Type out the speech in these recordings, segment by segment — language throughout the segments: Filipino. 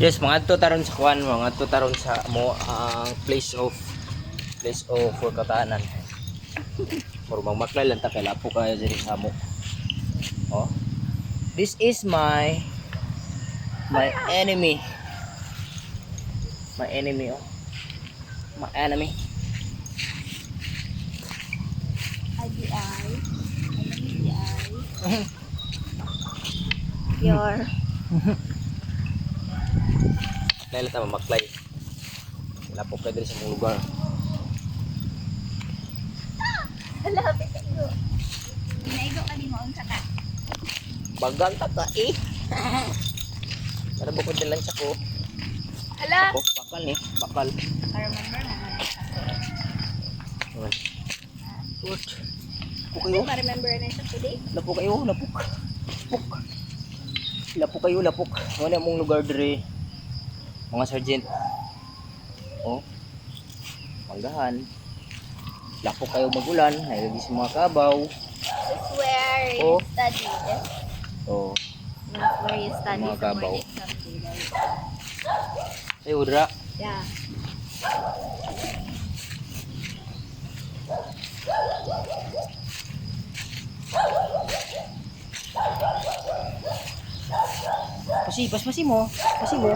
Yes, mga adto taron sa kuan, mga adto taron sa mo ang place of place of for katahanan. Muro magmaklay lang ta kay lapo kaya diri sa mo. Oh. This is my my enemy. My enemy oh. My enemy. IDI. IDI. Your. Dahil ta mamaklay. Lapo kay diri sa mong lugar. Hala, pitigo. Pinaigo ka di mo ang kata. Bagang ta ka eh. Para bukod din lang sa ko. Hala! Oh, bakal ni, bakal. I remember Ayan. Good. Lapok kayo. pa remember na siya today. Lapok kayo, lapok. Lapok. Lapok kayo, lapok. Ano mong lugar dire? Mga sergeant. Oh. Manggahan. Lapok kayo magulan. Nailagay sa mga kabaw. This is where you Oh. study. This Oh. is where you study Mga today. Ay, udra. Yeah. Pasipas, pasi mo. Pasi mo.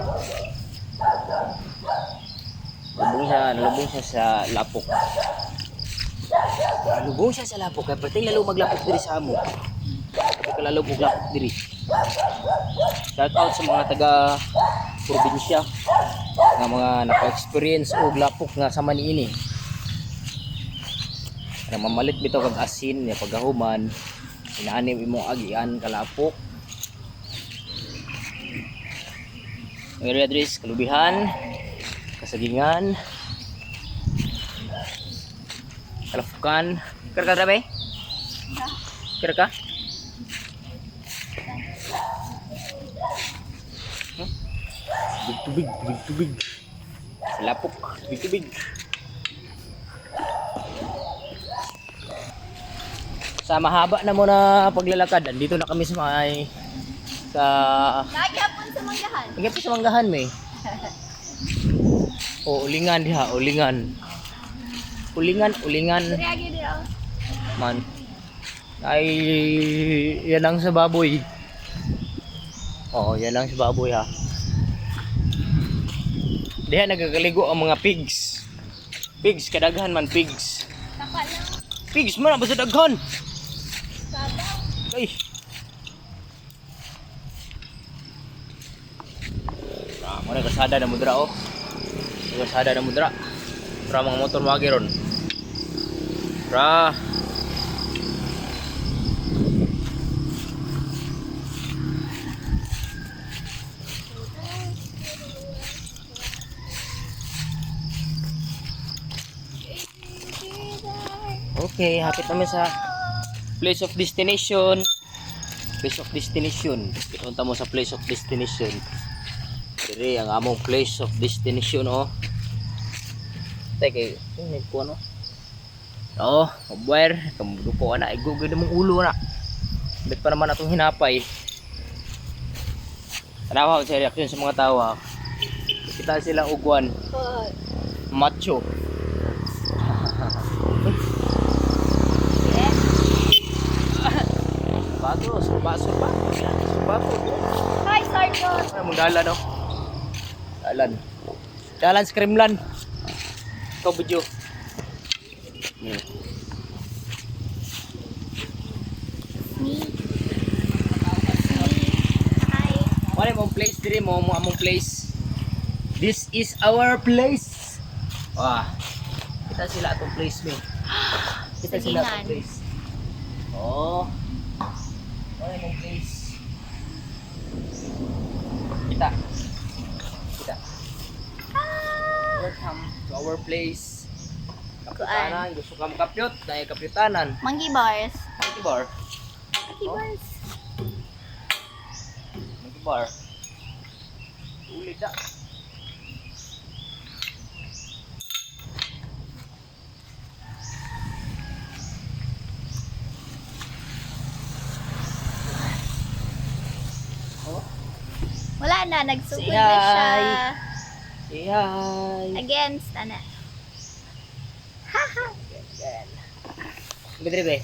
Lubong siya, nalubong siya sa lapok. Nalubong siya sa lapok. Kaya pati lalo maglapok diri sa amo. Pati ka lalo maglapok diri. Shout out sa mga taga probinsya nga mga naka-experience og lapok nga sa maniini. Na mamalit bitaw kag asin ya pagahuman. Inaanim imong agian kalapok. Area address, kalubihan, kasagingan, kalafukan. Kira ka trabe? Kira ka? Tubig, tubig, tubig, tubig. Salapok, tubig, tubig. Sa mahaba na mo na paglalakad, andito na kami sa may sa Nagyapon sa manggahan. Pa sa manggahan eh. O, ulingan diha, ulingan. Ulingan, ulingan ako. man. Ay, yan ang sa baboy. Oo, yan ang sa baboy ha. Diha nagkakaligo ang mga pigs. Pigs, kadaghan man pigs. Pigs man, basta daghan. Sabaw. Ay. Ah, mo na kasada na mudra oh. Kasada na mudra. Para mga motor wagi ron. Pra. Okay, hapit namin sa place of destination. Place of destination. Ipunta mo sa place of destination. Diri ang among place of destination oh. Teka, may ko ano? Oo, mabwer, kamuduko na, igugod mong ulo na. Bit pa naman atong hinapay. Tanawa ko sa reaction sa mga tao ha. Kita sila ugwan, macho. Bago, surba, surba. Surba po. Hi, Sergeant. Mong dalan no? Dalan. Dalan sa Kremlan. Ikaw video. Hmm. Wala mong place diri mo mo among place. This is our place. Wah. Kita sila atong place me. Kita sila atong place. Oh. Wala mong place. Kita. Kita. Welcome to our place. Kapitanan, gusto ka makapyot, dahil kapitanan. Monkey bars. Monkey bar. Monkey Oh. bars. Monkey bar. Ulit na. Wala na, nagsugod na siya. Say hi. Against, ana. Bidri be.